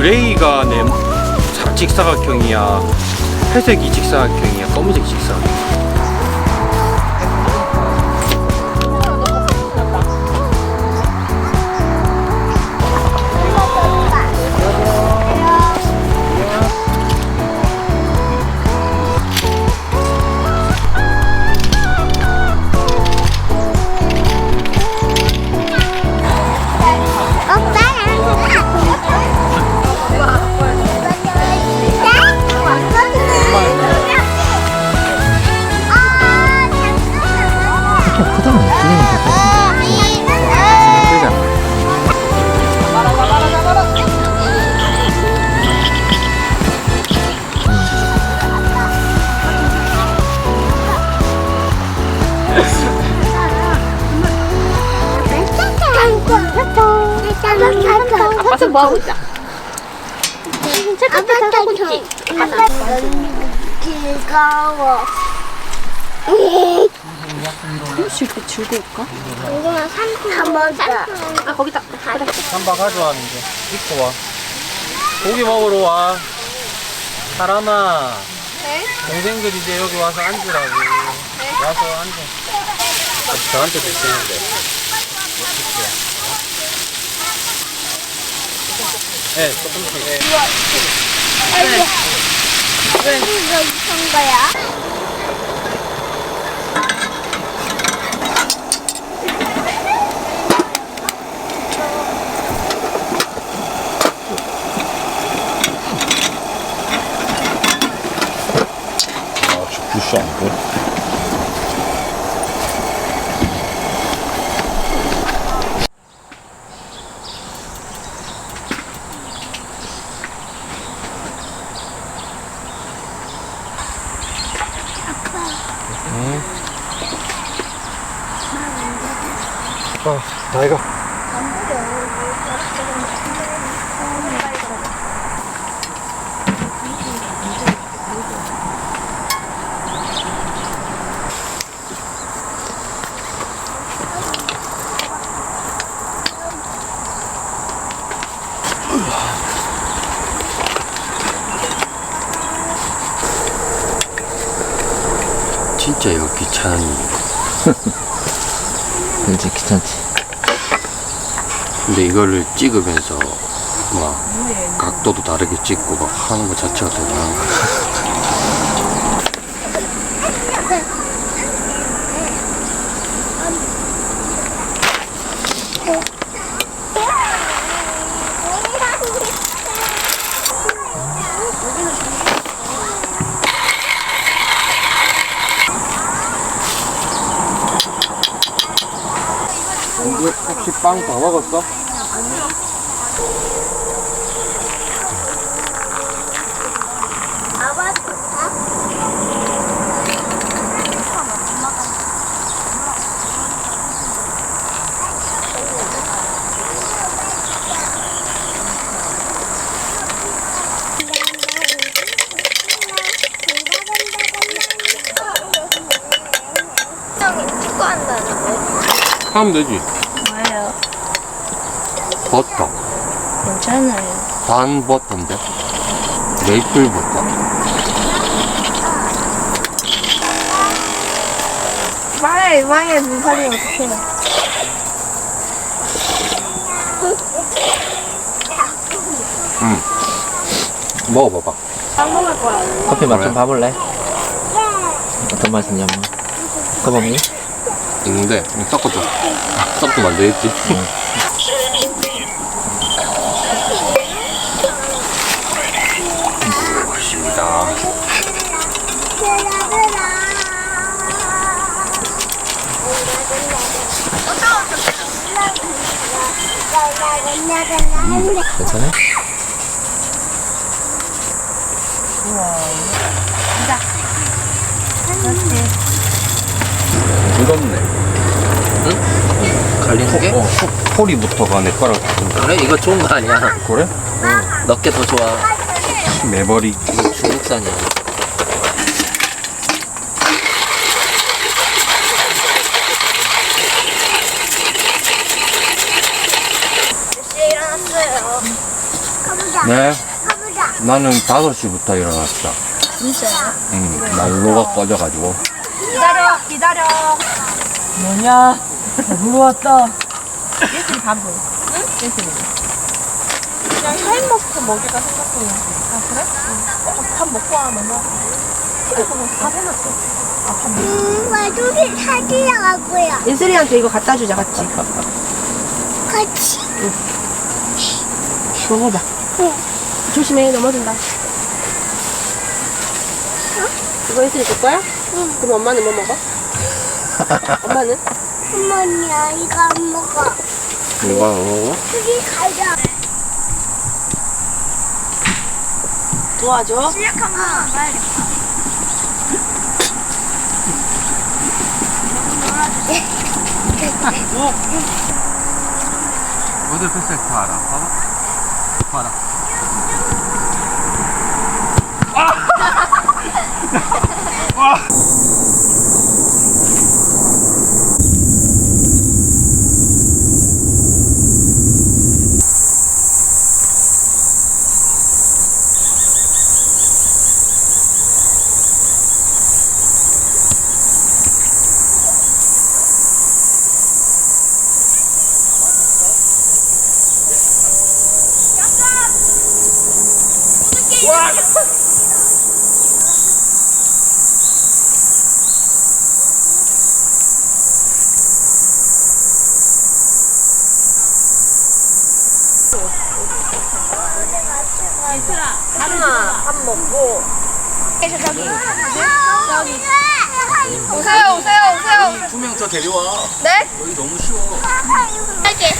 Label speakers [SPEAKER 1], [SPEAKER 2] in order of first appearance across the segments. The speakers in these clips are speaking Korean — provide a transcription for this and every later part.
[SPEAKER 1] 그레이가 내 사- 직사각형이야. 회색이 직사각형이야. 검은색 직사각형
[SPEAKER 2] 실컷 즐거울까?
[SPEAKER 3] 이거는 한번 더.
[SPEAKER 2] 아 거기다. 그래.
[SPEAKER 1] 가져와 이제 입고 와 고기 먹으러 와 사람아 동생들 이제 여기 와서 앉으라고 와서 앉아 아, 저한테 드시는데 네 조금씩 네.
[SPEAKER 3] 이거 이쁜 거야?
[SPEAKER 4] 아, 저 부시 안 돼?
[SPEAKER 1] 아 나이가 진짜 이거 귀찮은 일이야
[SPEAKER 4] 그렇지 귀찮지
[SPEAKER 1] 근데 이거를 찍으면서 막 각도도 다르게 찍고 막 하는 것 자체가 대단한 거야. 이거 혹시 빵다 먹었어? 하면 되지.
[SPEAKER 2] 뭐예요?
[SPEAKER 1] 버터.
[SPEAKER 2] 괜찮아요.
[SPEAKER 1] 반 버터인데? 메이플 버터.
[SPEAKER 2] 말해 말해 눈살이 어떡해?
[SPEAKER 1] 먹어봐봐.
[SPEAKER 2] 안 먹을 거야.
[SPEAKER 4] 커피 맛
[SPEAKER 1] 그래?
[SPEAKER 4] 좀 봐볼래? 어떤 맛이냐 뭐 커버니?
[SPEAKER 1] 있는데, 이거 섞어줘. 섞으면 안 되겠지?
[SPEAKER 4] 괜찮아?
[SPEAKER 1] 무겁네.
[SPEAKER 4] 갈리는 게?
[SPEAKER 1] 어, 소, 소리부터가 내 거랑.
[SPEAKER 4] 그래? 이거 좋은 거 아니야
[SPEAKER 1] 그래?
[SPEAKER 4] 너게 더 좋아
[SPEAKER 1] 매버리.
[SPEAKER 4] 중국산이야
[SPEAKER 3] 몇 시에 일어났어요?
[SPEAKER 5] 네. 나는 5시부터 일어났어.
[SPEAKER 6] 진짜요?
[SPEAKER 5] 응, 난로가 꺼져가지고.
[SPEAKER 6] 기다려, 기다려.
[SPEAKER 7] 뭐냐? 누구 왔다. 예슬이 밥 먹어. 응? 예슬이. 그냥 샤인머스켓 먹이가 생각보다. 아, 그래? 응. 어, 밥 먹고 와, 너무. 밥 해놨어.
[SPEAKER 1] 음, 와두개 찾으러 가고요.
[SPEAKER 7] 예슬이한테 이거 갖다 주자, 같이.
[SPEAKER 1] 같이.
[SPEAKER 7] 먹어봐. 조심해, 넘어진다. 이거 예슬이 줄 거야? 응. 그럼 엄마는 뭐 먹어? 엄마는?
[SPEAKER 1] 어머니야, 이거 안 먹어.
[SPEAKER 5] 누가 먹어?
[SPEAKER 1] 둘이 가자.
[SPEAKER 7] 도와줘.
[SPEAKER 1] 실력한 거 빨리.
[SPEAKER 5] 어디 패스트 알아? 봐봐. 봐라. 진짜. 와. What?
[SPEAKER 7] 하나, 밥 먹고.
[SPEAKER 6] 오세요, 오세요, 오세요.
[SPEAKER 8] 두 명 더 데려와.
[SPEAKER 6] 네?
[SPEAKER 8] 여기 너무 쉬워.
[SPEAKER 1] 할게.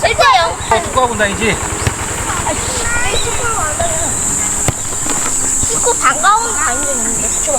[SPEAKER 1] 실제요.
[SPEAKER 8] 축구학원 다니지?
[SPEAKER 1] 축구 반가운 다니는데. 좋아.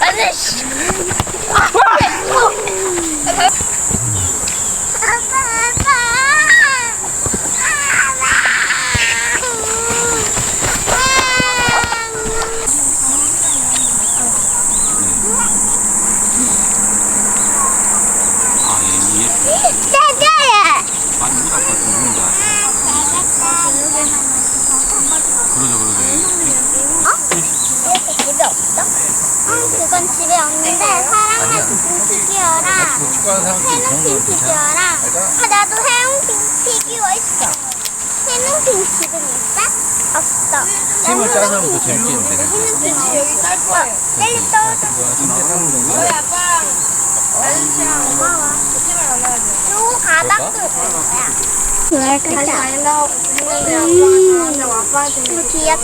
[SPEAKER 1] 아니, 씨. 아빠, 아빠.
[SPEAKER 8] 아, 예, 예.
[SPEAKER 1] 짜자야.
[SPEAKER 8] 많이 묻을 것 같은 분인가. 그러죠, 그러죠.
[SPEAKER 1] 이렇게 집에 없어? 응, 그건 집에 없는데 사랑의
[SPEAKER 8] 축구하는 사람들이 그런 거
[SPEAKER 1] 피규어랑 아, 나도 해능핑 피규어 있어. 해능핑 지금 있어? 없어.
[SPEAKER 8] 팀을 짜는 사람은 더 재밌겠는데.
[SPEAKER 1] 해능핑 여기 쌀 거야. 빨리 떨어져. 고마워. 요 가방도 될 거야. 왜 그렇게 안 나오고 했는데 아빠가 아빠한테 귀엽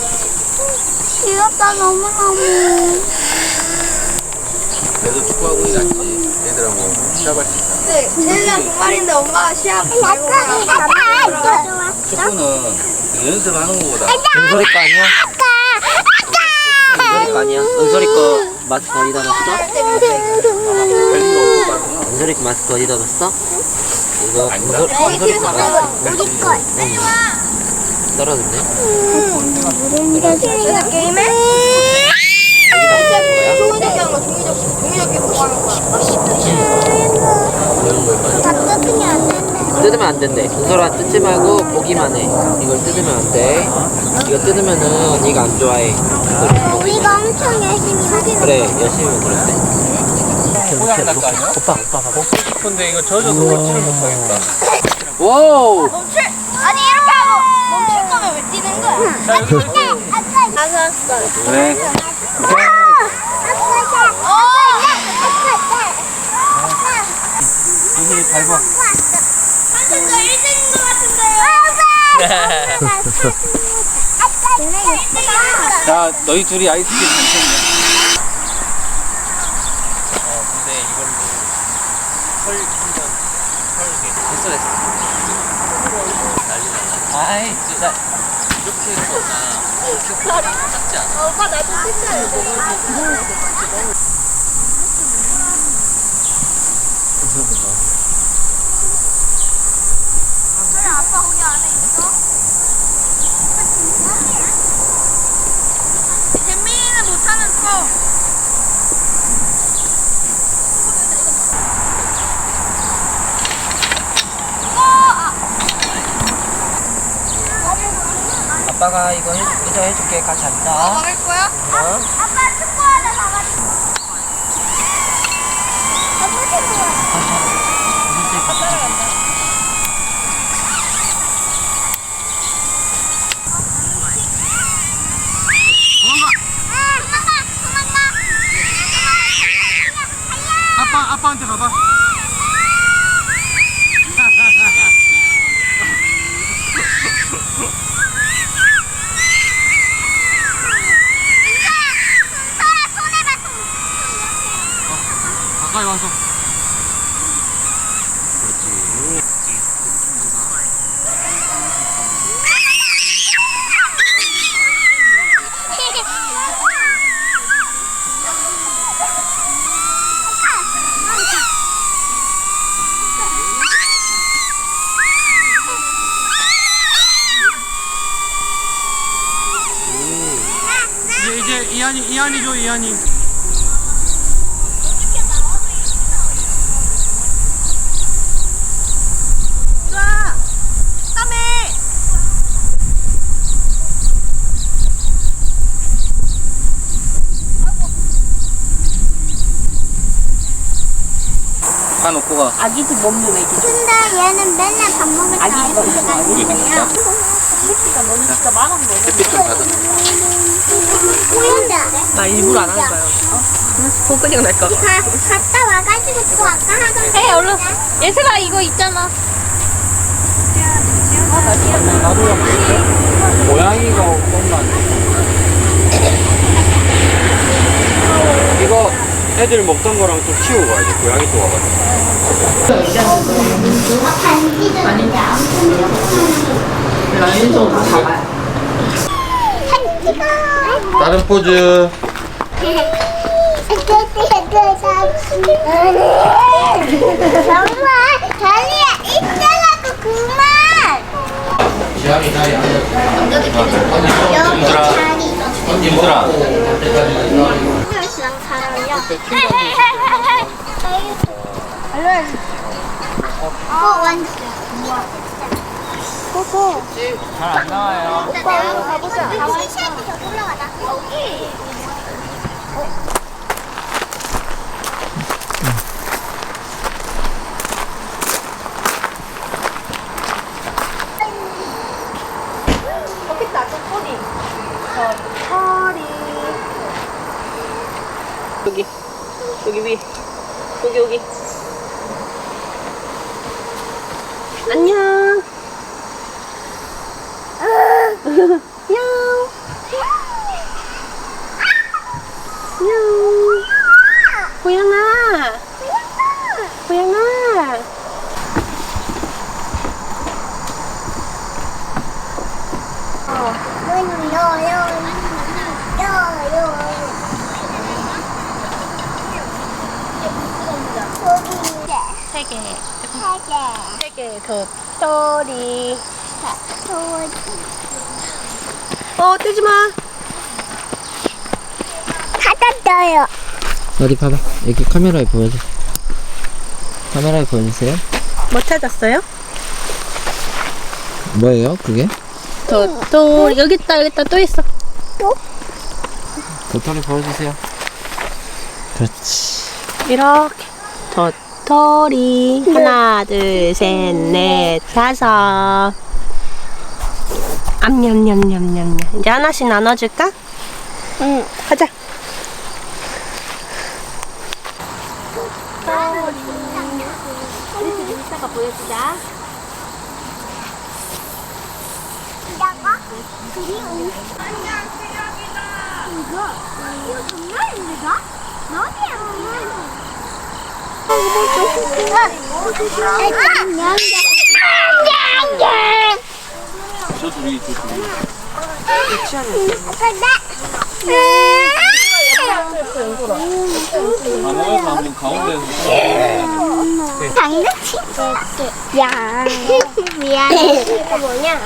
[SPEAKER 1] 귀엽다 너무너무
[SPEAKER 8] 그래도 축구학원이 낫지. 애들하고 시합할 수 있다.
[SPEAKER 6] 네, 쟤는 동말인데 엄마가 시합 말고
[SPEAKER 1] 아빠 아빠 좋아
[SPEAKER 8] 축구는 그 연습하는 거보다
[SPEAKER 9] 은솔이 거 아니야? 은솔이 거 아니야? 은솔이 거 마스크 어디다 놨어? 은솔이 거 마스크 어디다 놨어? 이거
[SPEAKER 8] 아니다.
[SPEAKER 9] 은솔, 은솔이 거 마스크
[SPEAKER 1] 우리 걸
[SPEAKER 9] 떨어졌네?
[SPEAKER 1] 쟤는 게임해?
[SPEAKER 9] 여기다 놨는 거야?
[SPEAKER 6] 종이접기 하는 거, 하는 거야.
[SPEAKER 1] 다 뜯으면 안 된대
[SPEAKER 9] 뜯으면 안 된대. 은솔아 뜯지 말고 보기만 해. 이걸 뜯으면 안 돼. 이거 뜯으면은 언니가 안 좋아해.
[SPEAKER 1] 우리가 엄청 열심히 하긴
[SPEAKER 9] 그래, 열심히 만들었대. 오빠, 오빠 봐봐.
[SPEAKER 8] 먹고 싶은데 이거 젖어서 먹지를 못하겠다.
[SPEAKER 9] 와우!
[SPEAKER 1] 멈출 아니 이렇게 하고 멈출 거면 왜 뛰는 거야?
[SPEAKER 8] 자, 여기 여기.
[SPEAKER 1] 아까
[SPEAKER 8] 그래. 여기 밟아.
[SPEAKER 1] 방금 거 1등인 것 같은데요? 1등이니까
[SPEAKER 8] 자, 너희 둘이 아이스크림 드시면 어, 근데 이걸로 털 한번 털게. 됐어, 됐어. 난리 났다. 아이, 진짜. 이렇게 해서 나 이렇게 작지 않아.
[SPEAKER 1] 오빠 나도 진짜
[SPEAKER 4] 아빠가 이거 해, 이거 해줄게. 같이 앉아.
[SPEAKER 7] 먹을 거야?
[SPEAKER 4] 어?
[SPEAKER 10] 이한이, 줘, 이한이.
[SPEAKER 8] 다 놓고 가.
[SPEAKER 3] 아기도 먹는 애기.
[SPEAKER 1] 근데 얘는 맨날 밥 먹을 때
[SPEAKER 3] 아기 이거
[SPEAKER 1] 아이스
[SPEAKER 3] 너는 진짜 많은 거.
[SPEAKER 8] 햇빛 좀 받아.
[SPEAKER 1] 보인다.
[SPEAKER 3] 나 일부러 안 하는 거야. 손가락 날까 봐.
[SPEAKER 1] 가, 갔다 와가지고 또 아까 하던 거.
[SPEAKER 7] 해 얼른. 얘들아 이거 있잖아.
[SPEAKER 8] 고양이가 엄마. 이거 애들 먹던 거랑 또 키우고 가야지. 고양이 또 와가지고. 다른 포즈.
[SPEAKER 1] 정말 다리야 있잖아고 그만. 여기 다리
[SPEAKER 8] 임수라.
[SPEAKER 1] 씨랑 잘 어울려 어 완전
[SPEAKER 4] 잘 안 나와요.
[SPEAKER 1] 오빠 여기 가보자 시시한테 저 올라가자 여기
[SPEAKER 7] 좋겠다. 저 소리.
[SPEAKER 3] 여기. 여기 위. 여기 여기. 안녕. 안녕. 고양아. 고양아. 세 개. 세 개. 더. 소리. 어, 떼지 마.
[SPEAKER 1] 닫았어요.
[SPEAKER 4] 어디 봐봐. 여기 카메라에 보여줘. 카메라에 보여주세요.
[SPEAKER 3] 뭐 찾았어요?
[SPEAKER 4] 뭐예요, 그게?
[SPEAKER 3] 더, 더. 여기 있다, 여기 있다. 또 있어.
[SPEAKER 4] 도토리 보여주세요. 그렇지.
[SPEAKER 3] 이렇게. 도토리. 하나, 둘, 셋, 넷, 다섯. 암냠냠냠냠냠. 이제 하나씩 나눠줄까? 응. 가자.
[SPEAKER 1] 이다가 그리고 이거 이거 정말입니다. 너무야. 안녕.
[SPEAKER 8] 저 둘이, 저 둘이. 다 모여서 한번 가운데서.
[SPEAKER 1] 장난치? 야. 미안해. 이거 뭐냐?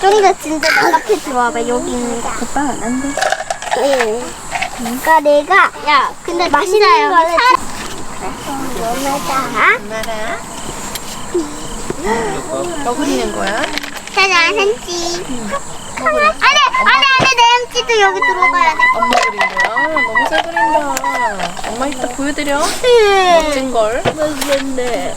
[SPEAKER 1] 좀 더 진짜 내 앞에 들어와봐. 여기 있는 거. 오빠 안 돼. 응. 그러니까 내가 야, 근데 사. 그래. 엄마다.
[SPEAKER 3] 뭐 그리는 거야?
[SPEAKER 1] 자자 햄찌. 안돼 안돼 안돼 내 햄찌도 여기 들어가야 돼.
[SPEAKER 7] 엄마 그린 거야? 너무 잘 그린다. 엄마 이따 보여드려.
[SPEAKER 1] 네.
[SPEAKER 7] 멋진 걸. 멋진데.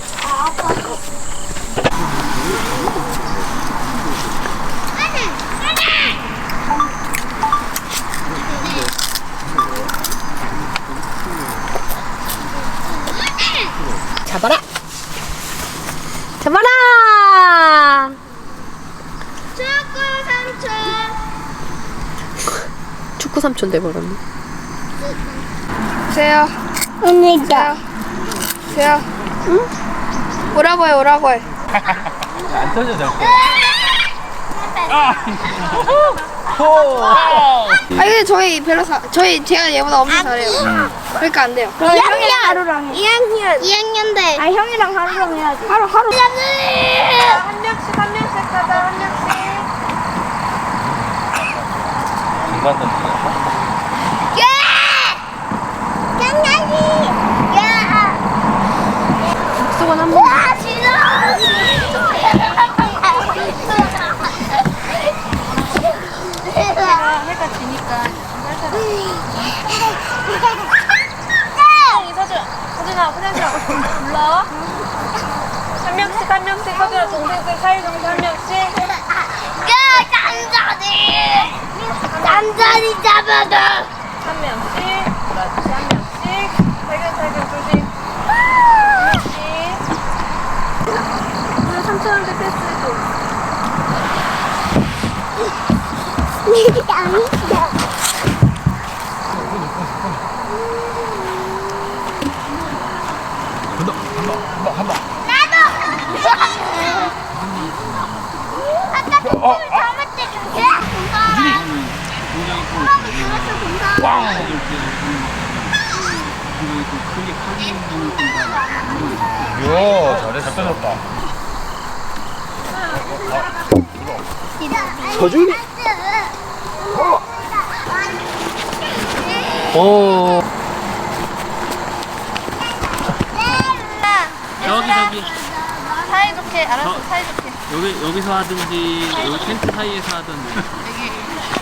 [SPEAKER 3] 잡아라. 잡아라.
[SPEAKER 1] 축구 삼촌.
[SPEAKER 3] 축구 삼촌 돼버렸네.
[SPEAKER 7] 세요.
[SPEAKER 1] 언니가.
[SPEAKER 7] 세요. 응? 오라고 해, 오라고 해.
[SPEAKER 11] 안 터져 저거.
[SPEAKER 7] 아 근데 저희 별로 사, 저희 제가 얘보다 엄청 잘해요. 그러니까 안 돼요.
[SPEAKER 1] 2학년 하루랑 2학년 2학년 돼. 아 형이랑 하루랑 해야지. 하루 하루.
[SPEAKER 7] 한 명씩 한 명씩 가자 한 명씩.
[SPEAKER 11] 중간 던지네.
[SPEAKER 1] 예! 강아지. 야.
[SPEAKER 7] 수건
[SPEAKER 1] 한와 싫어.
[SPEAKER 7] 해가 지니까 서준 서준아 화장실 가고 싶으면 불러. 한 명씩 한 명씩 서준아 동생들 사이좋게 한 명씩.
[SPEAKER 1] 야 남자리. 남자리 잡아줘.
[SPEAKER 7] 한 명씩. 그렇지 한 명씩. 살균살균 조심. 한 명씩. 오늘 삼촌한테 패스해줘
[SPEAKER 1] 야. 아까 똥을 담을 때 그게 엄마가 동사.
[SPEAKER 12] 이야, 잘해, 잘 떠졌다.
[SPEAKER 11] 서준이? 오. 저기 저기
[SPEAKER 7] 사이좋게 알았어 사이좋게.
[SPEAKER 11] 여기 여기서 하든지 여기 텐트 사이에서 하든지.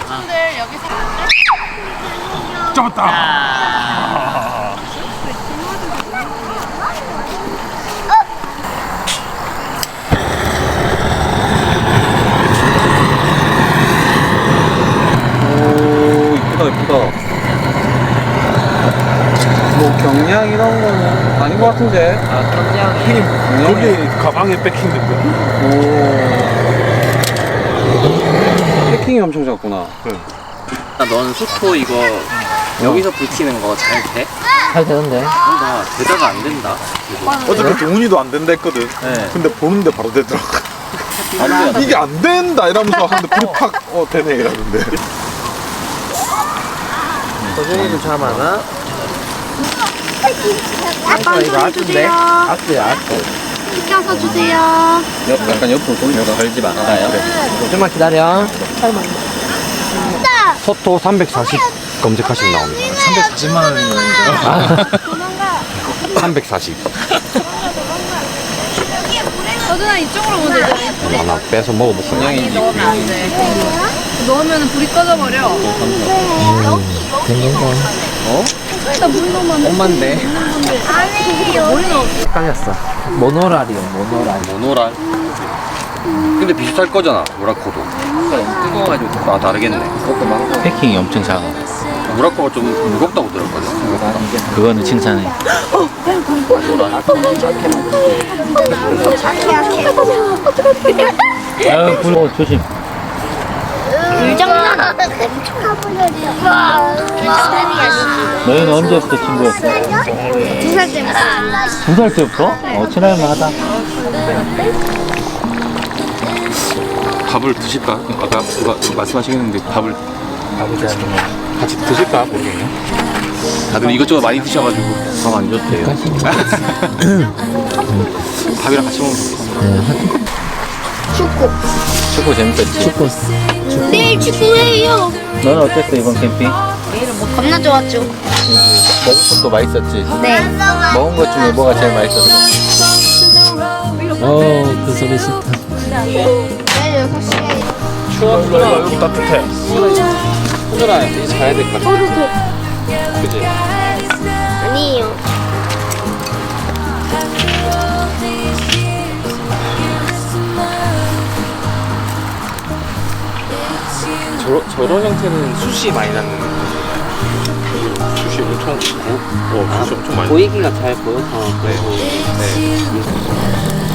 [SPEAKER 7] 친구들 여기서.
[SPEAKER 12] 잡았다.
[SPEAKER 11] 아. 오 이쁘다 이쁘다. 뭐 경량 이런 거는 아닌 것 같은데.
[SPEAKER 9] 아 그럼요.
[SPEAKER 11] 힘.
[SPEAKER 12] 여기 가방에 뺏긴데.
[SPEAKER 11] 오. 패킹이 엄청 작구나.
[SPEAKER 9] 넌 수토 이거 여기서 불키는 거 잘 돼?
[SPEAKER 11] 잘 되는데.
[SPEAKER 9] 나 대다가 안 된다.
[SPEAKER 12] 어차피 동훈이도 안 된다 했거든.
[SPEAKER 11] 네.
[SPEAKER 12] 근데 보는데 바로 되더라.
[SPEAKER 11] 안 돼.
[SPEAKER 12] 이게 안 된다 이러면서 하는데 불이 팍, 어, 되네 이러는데.
[SPEAKER 9] 서준이도 참 하나. 아 이거 아트인데? 아트야 아트.
[SPEAKER 1] 시켜서 주세요.
[SPEAKER 11] 옆, 약간 옆으로 돌려서 걸지 말아요.
[SPEAKER 9] 좀만 기다려.
[SPEAKER 12] 소토 340 검색하시면 나옵니다.
[SPEAKER 11] 340만 원이면
[SPEAKER 12] 340.
[SPEAKER 7] 서준아 이쪽으로 오면 되잖아.
[SPEAKER 12] 하나 빼서 먹어볼게요.
[SPEAKER 11] 분양인지
[SPEAKER 7] 넣으면 안 돼. 넣으면 불이 꺼져버려.
[SPEAKER 11] 엄만데.
[SPEAKER 7] 뭘 넣어?
[SPEAKER 9] 헷갈렸어. 모노랄이요 모노랄.
[SPEAKER 5] 모노랄. 근데 비슷할 거잖아, 무라코도.
[SPEAKER 11] 뜨거워가지고.
[SPEAKER 5] 아, 다르겠네.
[SPEAKER 11] 패킹이 엄청 작아.
[SPEAKER 5] 무라코가 좀 무겁다고 들었거든.
[SPEAKER 11] 그거는 칭찬해. 아유, 불 어, 조심.
[SPEAKER 1] 불장난. 가버렸어.
[SPEAKER 11] 너희는 언제부터 친구였어?
[SPEAKER 1] 두살 때부터.
[SPEAKER 11] 두 살 때부터? 어, 친할만 하다.
[SPEAKER 5] 밥을 드실까? 아까 누가 말씀하시겠는데 밥을
[SPEAKER 11] 아버지 아니면
[SPEAKER 5] 같이 드실까? 모르겠네. 다들 이것저것 많이 드셔가지고
[SPEAKER 11] 밥안 좋대요.
[SPEAKER 5] 밥이랑 같이 먹으면 좋겠어.
[SPEAKER 11] 축구 재밌었지? 축구.
[SPEAKER 1] 내일 축구해요.
[SPEAKER 11] 너는 어땠어, 이번 캠핑?
[SPEAKER 1] 겁나 좋았죠.
[SPEAKER 11] 먹을 것도 맛있었지?
[SPEAKER 1] 네.
[SPEAKER 11] 먹은 것 중에 뭐가 제일 맛있었어? 어, 그 소리 싫다.
[SPEAKER 1] 네,
[SPEAKER 6] 6시에
[SPEAKER 11] 추워
[SPEAKER 1] 여기 따뜻해.
[SPEAKER 11] 흔들어 이제 자야 될 것 같아 그지?
[SPEAKER 6] 아니에요.
[SPEAKER 11] 저, 저런 형태는 숱이 많이 나는
[SPEAKER 1] 숱이 엄청, 어, 어, 숱이 엄청 많이.
[SPEAKER 9] 보이기가 잘 보여서 그리고
[SPEAKER 11] 네.
[SPEAKER 1] 안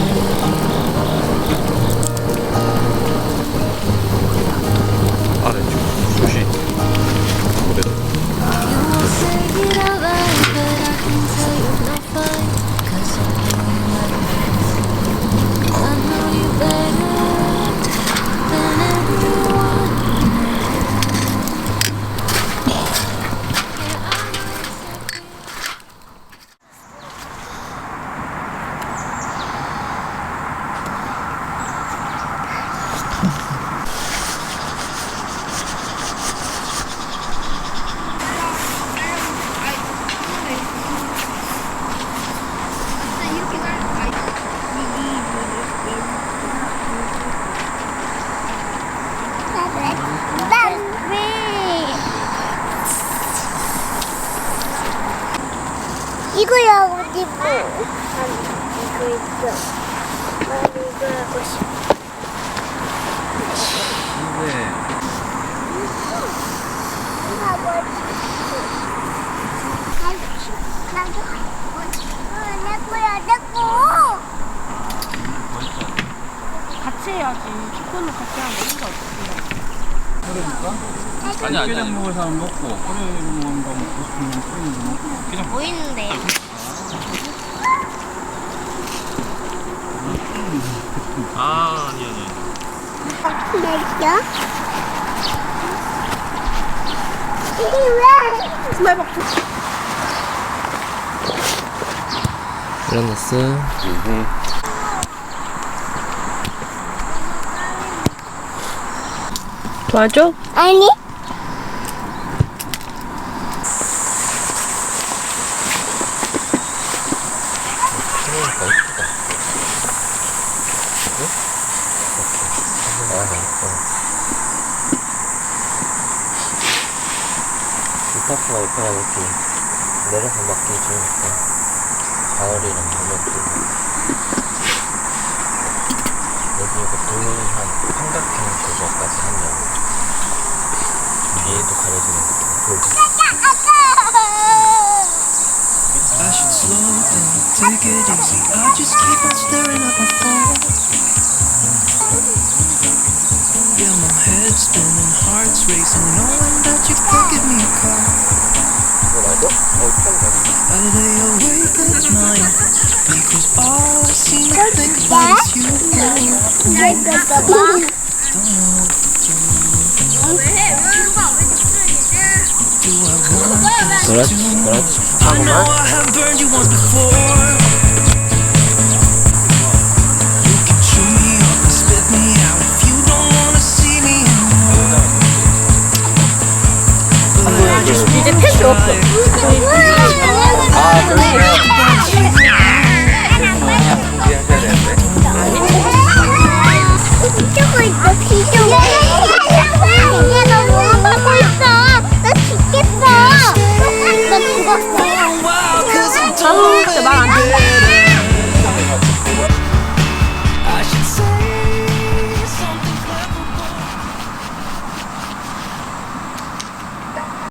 [SPEAKER 11] 아니 아니 아니
[SPEAKER 1] 먹을 사람 먹고, 그래, 먹는 거 먹고 싶으면 거 먹고. 그냥
[SPEAKER 6] 보이는데요.
[SPEAKER 1] 아, 아니, 아니.
[SPEAKER 6] 이게 왜?
[SPEAKER 2] 스마일박스.
[SPEAKER 9] 일어났어
[SPEAKER 3] 도와줘?
[SPEAKER 6] 아니.
[SPEAKER 9] 스타프가 옆에가 이렇게 내려서 맞기 좋으니까 가을이랑 봄에 끼고 여기 이거 돌한 삼각형 조각까지 하면 뒤에도 가려지는 느낌 돌
[SPEAKER 13] I should slow down, take it easy. I just keep on staring at my phone. Yeah, my head's spinning, heart's racing, knowing that you can't give me a call. I lay awake at night because all I seem to think about is you.
[SPEAKER 6] 이거 봐.
[SPEAKER 13] Don't know what to do. Do I want
[SPEAKER 9] 그렇지 그렇지
[SPEAKER 13] I know I